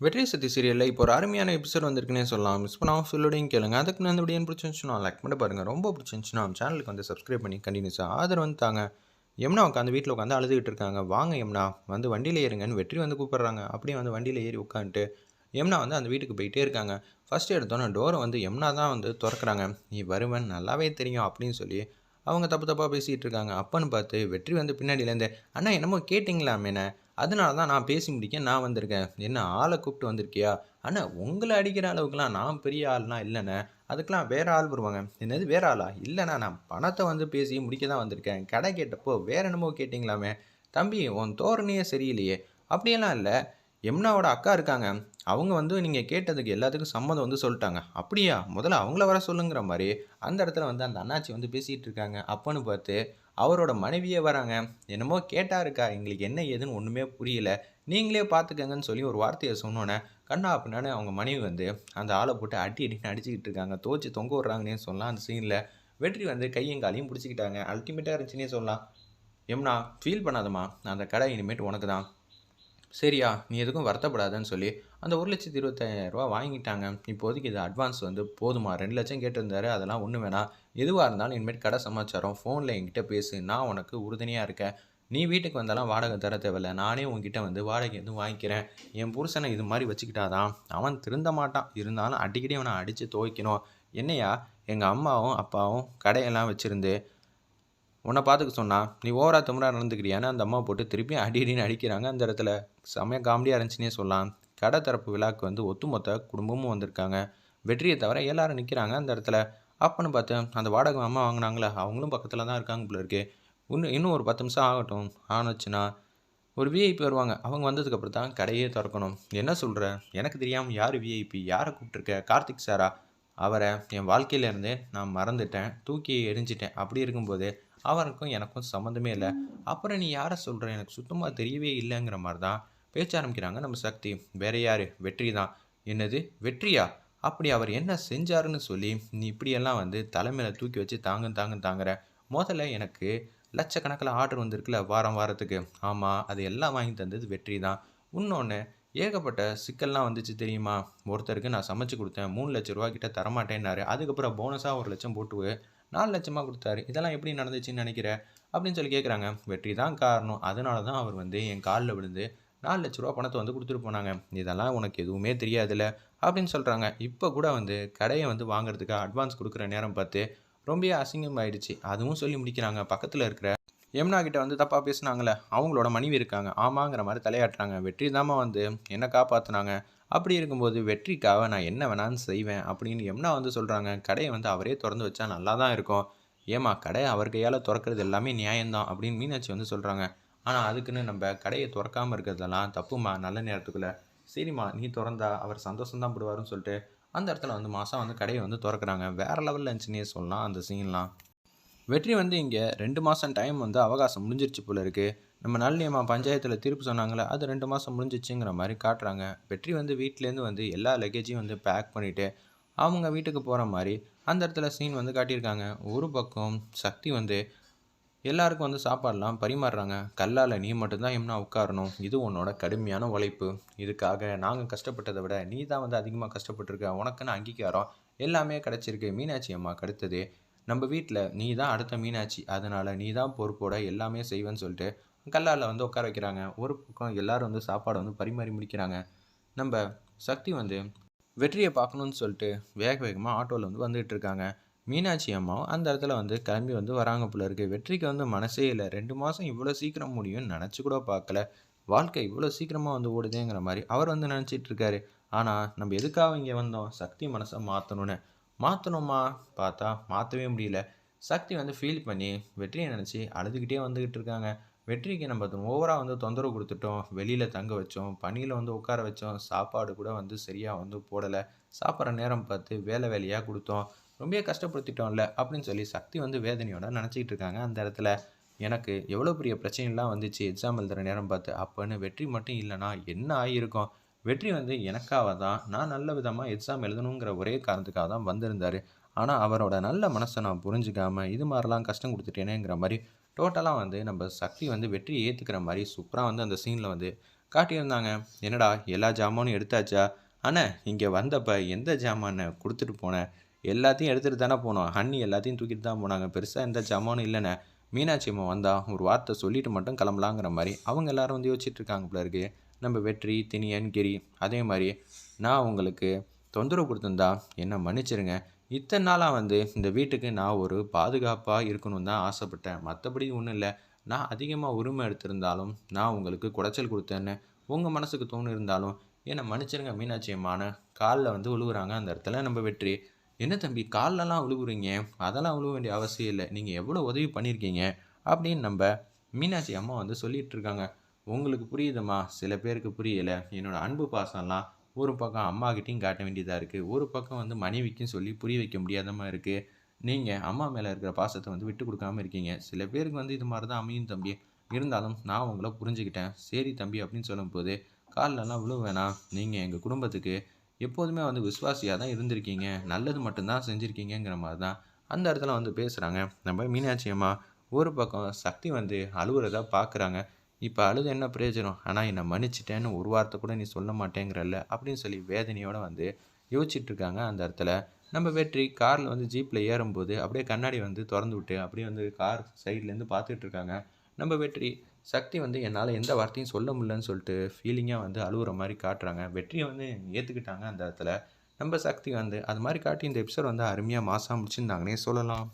வெற்றி சக்தி சீரியலில் இப்போ ஒரு அருமையான எபிசோட் வந்திருக்குன்னே சொல்லலாம். மிஸ் பண்ணாமல் சொல்லோடையும் கேளுங்க. அதுக்கு நான் இந்த வீடியோ பிடிச்சிருந்துச்சுன்னா லைக் பண்ணி பாருங்கள் ரொம்ப பிடிச்சிருந்துச்சுன்னா நம்ம சேனலுக்கு வந்து சப்ஸ்கிரைப் பண்ணி கண்டினியூஸாக ஆதரவு வந்து தாங்க. எம்னா உட்காந்து வீட்டில் உட்காந்து அழுதுகிட்டு இருக்காங்க. வாங்க எம்னா வந்து வண்டியில் ஏறுங்கன்னு வெற்றி வந்து கூப்பிட்றாங்க. அப்படியே வந்து வண்டியில் ஏறி உட்காந்துட்டு எம்னா வந்து அந்த வீட்டுக்கு போயிட்டே இருக்காங்க. ஃபஸ்ட்டு எடுத்தோன்னே டோரை வந்து எம்னா தான் வந்து திறக்கிறாங்க. நீ வருவன் நல்லாவே தெரியும் அப்படின்னு சொல்லி அவங்க தப்பு தப்பாக பேசிகிட்டு இருக்காங்க அப்பன்னு பார்த்து வெற்றி வந்து பின்னாடியிலேருந்து அண்ணா என்னமோ கேட்டிங்களாமேண்ணே அதனால தான் நான் பேசி முடிக்க நான் வந்திருக்கேன். என்ன ஆளை கூப்பிட்டு வந்திருக்கியா? அண்ணா உங்களை அடிக்கிற அளவுக்குலாம் நான் பெரிய ஆள்லாம் இல்லைண்ணே. அதுக்கெலாம் வேறு ஆள் வருவாங்க. என்னது வேறு ஆளா? இல்லைண்ணா நான் பணத்தை வந்து பேசி முடிக்க தான் வந்திருக்கேன். கடை கேட்டப்போ வேற என்னமோ கேட்டிங்களாமே. தம்பி உன் தோரணையே சரியில்லையே. அப்படியெல்லாம் இல்லை. எம்னாவோட அக்கா இருக்காங்க. அவங்க வந்து நீங்கள் கேட்டதுக்கு எல்லாத்துக்கும் சம்மதம் வந்து சொல்லிட்டாங்க. அப்படியா? முதல்ல அவங்கள வர சொல்லுங்கிற மாதிரி அந்த இடத்துல வந்து அந்த அண்ணாச்சி வந்து பேசிகிட்டு இருக்காங்க. அப்போன்னு பார்த்து அவரோட மனைவியே வராங்க. என்னமோ கேட்டா இருக்கா? எங்களுக்கு என்ன ஏதுன்னு ஒன்றுமே புரியல. நீங்களே பார்த்துக்கங்கன்னு சொல்லி ஒரு வார்த்தையை சொன்னோன்னே கண்ணா அப்படின்னானு அவங்க மனைவி வந்து அந்த ஆளை போட்டு அடி அடின்னு அடிச்சுக்கிட்டு இருக்காங்க. தோச்சு தொங்க விட்றாங்கன்னே சொல்லலாம் அந்த சீனில் வெற்றி வந்து கையும் காலையும் பிடிச்சிக்கிட்டாங்க. அல்டிமேட்டாக இருந்துச்சுன்னே சொல்லலாம். எம்னா ஃபீல் பண்ணாதம்மா. அந்த கடை இனிமேட்டு உனக்கு தான் சரியா நீ எதுக்கும் வருத்தப்படாதன்னு சொல்லி அந்த ஒரு லட்சத்தி இருபத்தாயிரரூவா வாங்கிட்டாங்க. இப்போதைக்கு இது அட்வான்ஸ் வந்து போதுமா? ரெண்டு லட்சம் கேட்டிருந்தாரு. அதெல்லாம் ஒன்றும் வேணாம் எதுவாக இருந்தாலும் இனிமேல் கடை சமாச்சாரம். ஃபோனில் என்கிட்ட பேசு. நான் உனக்கு உறுதுணையாக இருக்கேன். நீ வீட்டுக்கு வந்தாலும் வாடகை தர தேவையில்ல. நானே உங்ககிட்ட வந்து வாடகை எதுவும் வாங்கிக்கிறேன். என் புருஷனை இது மாதிரி வச்சுக்கிட்டாதான் அவன் திருந்த மாட்டான். இருந்தாலும் அடிக்கடி அவனை அடித்து துவைக்கணும். என்னையா? எங்கள் அம்மாவும் அப்பாவும் கடையெல்லாம் வச்சுருந்து உன்னை பார்த்துக்க சொன்னா நீ ஓவரா திமிரா நடந்துக்கிறியான்னு அந்த அம்மா போட்டு திருப்பி அடி அடின்னு அடிக்கிறாங்க. அந்த இடத்துல செமையாக காமெடியாக இருந்துச்சுன்னே சொல்லலாம். கடை தரப்பு விழாக்கு வந்து ஒத்துமொத்த குடும்பமும் வந்திருக்காங்க. வெற்றியை தவிர எல்லாரும் நிற்கிறாங்க அந்த இடத்துல. அப்பன்னு பார்த்து அந்த வாடகை அம்மா வாங்கினாங்களே அவங்களும் பக்கத்தில் தான் இருக்காங்க போல இருக்கு. இன்னும் இன்னும் ஒரு பத்து நிமிஷம் ஆகட்டும் ஆனுச்சுன்னா ஒரு விஐபி வருவாங்க. அவங்க வந்ததுக்கப்புறம் தான் கடையே திறக்கணும். என்ன சொல்கிற எனக்கு தெரியாமல் யார் விஐபி யாரை கூப்பிட்ருக்க கார்த்திக் சாரா? அவரை என் வாழ்க்கையிலேருந்தே நான் மறந்துட்டேன் தூக்கி எரிஞ்சிட்டேன் அப்படி இருக்கும்போது அவனுக்கும் எனக்கும் சம்மந்தமே இல்லை. அப்புறம் நீ யாரை சொல்கிற எனக்கு சுத்தமாக தெரியவே இல்லைங்கிற மாதிரி தான் பேச்ச ஆரம்பிக்கிறாங்க நம்ம சக்தி. வேற யார்? வெற்றி தான். என்னது? வெற்றியா? அப்படி அவர் என்ன செஞ்சாருன்னு சொல்லி நீ இப்படியெல்லாம் வந்து தலைமையில் தூக்கி வச்சு தாங்க தாங்க தாங்குற. முதல்ல எனக்கு லட்சக்கணக்கில் ஆர்டர் வந்திருக்குல்ல வாரம் வாரத்துக்கு. ஆமாம் அது எல்லாம் வாங்கி தந்தது வெற்றி தான். இன்னொன்று ஏகப்பட்ட சிக்கல்லாம் வந்துச்சு தெரியுமா? ஒருத்தருக்கு நான் சமைச்சு கொடுத்தேன். மூணு லட்ச ரூபா கிட்ட தரமாட்டேன்னாரு. அதுக்கப்புறம் போனஸாக ஒரு லட்சம் போட்டு நாலு லட்சமாக கொடுத்தாரு. இதெல்லாம் எப்படி நடந்துச்சுன்னு நினைக்கிற? அப்படின்னு சொல்லி கேட்குறாங்க வெற்றி தான் காரணம். அதனால தான் அவர் வந்து என் காலில் விழுந்து நாலு லட்ச ரூபா பணத்தை வந்து கொடுத்துட்டு போனாங்க. இதெல்லாம் உனக்கு எதுவுமே தெரியாதுல்ல? அப்படின்னு சொல்கிறாங்க இப்போ கூட வந்து கடையை வந்து வாங்குறதுக்கு அட்வான்ஸ் கொடுக்குற நேரம் பார்த்து ரொம்ப அசிங்கமாயிடுச்சு. அதுவும் சொல்லி முடிக்கிறாங்க. பக்கத்தில் இருக்கிற யமுனா கிட்ட வந்து தப்பாக பேசுனாங்களே அவங்களோட மனைவி இருக்காங்க. ஆமாங்கிற மாதிரி தலையாட்டுறாங்க. வெற்றி தாமா வந்து என்ன காப்பாற்றினாங்க அப்படி இருக்கும்போது வெற்றிக்காக நான் என்ன வேணாலும் செய்வேன் அப்படின்னு யமுனா வந்து சொல்கிறாங்க கடையை வந்து அவரே திறந்து வச்சா நல்லா தான் இருக்கும். ஏமா கடையை அவர் கையால் திறக்கிறது எல்லாமே நியாயம்தான் அப்படின்னு மீனாட்சி வந்து சொல்கிறாங்க ஆனால் அதுக்குன்னு நம்ம கடையை திறக்காமல் இருக்கிறதெல்லாம் தப்புமா நல்ல நேரத்துக்குள்ளே. சரிம்மா நீ திறந்தா அவர் சந்தோஷம் போடுவாருன்னு சொல்லிட்டு அந்த இடத்துல வந்து மாதம் வந்து கடையை வந்து திறக்கிறாங்க. வேறு லெவலில் இருந்துச்சுன்னே சொல்லலாம் அந்த சீன்லாம் வெற்றி வந்து இங்கே ரெண்டு மாதம் டைம் வந்து அவகாசம் முடிஞ்சிருச்சு போல இருக்குது நம்ம நல்லியம்மா பஞ்சாயத்தில் தீர்ப்பு சொன்னாங்களே அது ரெண்டு மாதம் முடிஞ்சிச்சுங்கிற மாதிரி காட்டுறாங்க. வெற்றி வந்து வீட்டிலேருந்து வந்து எல்லா லக்கேஜையும் வந்து பேக் பண்ணிவிட்டு அவங்க வீட்டுக்கு போகிற மாதிரி அந்த இடத்துல சீன் வந்து காட்டியிருக்காங்க. ஒரு பக்கம் சக்தி வந்து எல்லாருக்கும் வந்து சாப்பாடெலாம் பரிமாறுறாங்க. கல்லால் நீ மட்டும்தான் எம்னா உட்காரணும். இது உன்னோட கடுமையான உழைப்பு. இதுக்காக நாங்கள் கஷ்டப்பட்டதை விட நீ தான் வந்து அதிகமாக கஷ்டப்பட்டுருக்க. உனக்குன்னு அங்கீகாரம் எல்லாமே கிடச்சிருக்கு. மீனாட்சி அம்மா கடுத்தது. நம்ம வீட்டில் நீ தான் அடுத்த மீனாட்சி அதனால் நீ தான் பொறுப்போட எல்லாமே செய்வேன்னு சொல்லிட்டு கல்லாரில் வந்து உட்கார வைக்கிறாங்க. ஒரு பக்கம் எல்லோரும் வந்து சாப்பாடை வந்து பரிமாறி முடிக்கிறாங்க. நம்ம சக்தி வந்து வெற்றியை பார்க்கணுன்னு சொல்லிட்டு வேக வேகமாக ஆட்டோவில் வந்து வந்துகிட்டு இருக்காங்க. மீனாட்சி அம்மாவும் அந்த இடத்துல வந்து கிளம்பி வந்து வராங்க போல இருக்குது வெற்றிக்கு வந்து மனசே இல்லை. ரெண்டு மாதம் இவ்வளோ சீக்கிரம் முடியும்னு நினச்சி கூட பார்க்கல. வாழ்க்கை இவ்வளோ சீக்கிரமாக வந்து ஓடுதேங்கிற மாதிரி அவர் வந்து நினச்சிட்டு இருக்காரு. ஆனால் நம்ம எதுக்காக இங்கே வந்தோம்? சக்தி மனசை மாற்றணும்னு மாற்றணுமா பார்த்தா மாற்றவே முடியல. சக்தி வந்து ஃபீல் பண்ணி வெற்றியை நினச்சி அழுதுகிட்டே வந்துக்கிட்டு இருக்காங்க. வெற்றிக்கு நம்ம ஓவராக வந்து தொந்தரவு கொடுத்துட்டோம். வெளியில் தங்க வச்சோம். பனியில் வந்து உட்கார வச்சோம். சாப்பாடு கூட வந்து சரியாக வந்து போடலை. சாப்பிட்ற நேரம் பார்த்து வேலை வேலையாக கொடுத்தோம். ரொம்ப கஷ்டப்படுத்திட்டோம்ல அப்படின்னு சொல்லி சக்தி வந்து வேதனையோட நினச்சிக்கிட்டு இருக்காங்க அந்த இடத்துல. எனக்கு எவ்வளோ பெரிய பிரச்சனைலாம் வந்துச்சு. எக்ஸாம் எழுதுகிற நேரம் பார்த்து. அப்போன்னு வெற்றி மட்டும் இல்லைனா என்ன ஆகியிருக்கும்? வெற்றி வந்து எனக்காக தான் நான் நல்ல விதமாக எக்ஸாம் எழுதணுங்கிற ஒரே காரணத்துக்காக தான் வந்திருந்தார். ஆனால் அவரோட நல்ல மனசை நான் புரிஞ்சுக்காமல் இது மாதிரிலாம் கஷ்டம் கொடுத்துட்டேனேங்கிற மாதிரி டோட்டலாக வந்து நம்ம சக்தி வந்து வெற்றியை ஏற்றுக்கிற மாதிரி சூப்பராக வந்து அந்த சீனில் வந்து காட்டியிருந்தாங்க. என்னடா எல்லா ஜாமானும் எடுத்தாச்சா? அண்ணே இங்கே வந்தப்போ எந்த ஜாமானை கொடுத்துட்டு போனேன் எல்லாத்தையும் எடுத்துகிட்டு தானே போனோம். ஹன்னி எல்லாத்தையும் தூக்கிட்டு தான் போனாங்க. பெருசாக எந்த ஜாமானும் இல்லைண்ணே. மீனாட்சி அம்மா வந்தால் ஒரு வார்த்தை சொல்லிட்டு மட்டும் கிளம்பலாங்கிற மாதிரி அவங்க எல்லாரும் வந்து யோசிச்சுட்டு இருக்காங்க போல நம்ம வெற்றி தினியன் கிரி அதே மாதிரி நான் உங்களுக்கு தொந்தரவு கொடுத்துருந்தா என்னை மன்னிச்சிருங்க. இத்தனை நாளாக வந்து இந்த வீட்டுக்கு நான் ஒரு பாதுகாப்பாக இருக்கணும்னு தான் ஆசைப்பட்டேன். மற்றபடி ஒன்றும் இல்லை. நான் அதிகமாக உரிமை எடுத்திருந்தாலும் நான் உங்களுக்கு குடைச்சல் கொடுத்தேன்னு உங்கள் மனசுக்கு தோணு இருந்தாலும் என்னை மன்னிச்சிருங்க மீனாட்சி அம்மான்னு காலில் வந்து உழுவுறாங்க. அந்த இடத்துல நம்ம வெற்றி. என்ன தம்பி கால்லலாம் உழுவுறீங்க? அதெல்லாம் உழுவ வேண்டிய அவசியம் இல்லை. நீங்கள் எவ்வளோ உதவி பண்ணியிருக்கீங்க அப்படின்னு நம்ம மீனாட்சி அம்மா வந்து சொல்லிகிட்டு இருக்காங்க. உங்களுக்கு புரியுதுமா? சில பேருக்கு புரியலை. என்னோட அன்பு பாசம்லாம் ஒரு பக்கம் அம்மாக்கிட்டையும் காட்ட வேண்டியதாக இருக்குது ஒரு பக்கம் வந்து மனைவிக்கும் சொல்லி புரிய வைக்க முடியாதமாக இருக்குது நீங்கள் அம்மா மேலே இருக்கிற பாசத்தை வந்து விட்டு கொடுக்காம இருக்கீங்க. சில பேருக்கு வந்து இது மாதிரி தான் அமையும் தம்பி. இருந்தாலும் நான் உங்களை புரிஞ்சுக்கிட்டேன். சரி தம்பி அப்படின்னு சொல்லும்போது காலிலலாம் விழுவ வேணாம். நீங்கள் எங்கள் குடும்பத்துக்கு எப்போதுமே வந்து விசுவாசியாக தான் இருந்திருக்கீங்க. நல்லது மட்டும்தான் செஞ்சுருக்கீங்கிற மாதிரி தான் அந்த இடத்துல வந்து பேசுகிறாங்க நம்ம மீனாட்சி அம்மா ஒரு பக்கம் சக்தி வந்து அழுகுறதா பார்க்குறாங்க இப்போ அழுது என்ன பிரயோஜனம்? ஆனால் என்னை மன்னிச்சிட்டேன்னு ஒரு வார்த்தை கூட நீ சொல்ல மாட்டேங்கிறல்ல அப்படின்னு சொல்லி வேதனையோடு வந்து யோசிச்சுட்ருக்காங்க அந்த இடத்துல. நம்ம வெற்றி காரில் வந்து ஜீப்பில் ஏறும்போது அப்படியே கண்ணாடி வந்து திறந்து விட்டு அப்படியே வந்து கார் சைட்லேருந்து பார்த்துட்டு இருக்காங்க. நம்ம வெற்றி சக்தி வந்து என்னால் எந்த வார்த்தையும் சொல்ல முடியலன்னு சொல்லிட்டு ஃபீலிங்காக வந்து அழுகுற மாதிரி காட்டுறாங்க. வெற்றியை வந்து ஏற்றுக்கிட்டாங்க அந்த இடத்துல. நம்ம சக்தி வந்து அது மாதிரி காட்டி இந்த எபிசோட் வந்து அருமையாக மாசாக முடிச்சிருந்தாங்கன்னே சொல்லலாம்.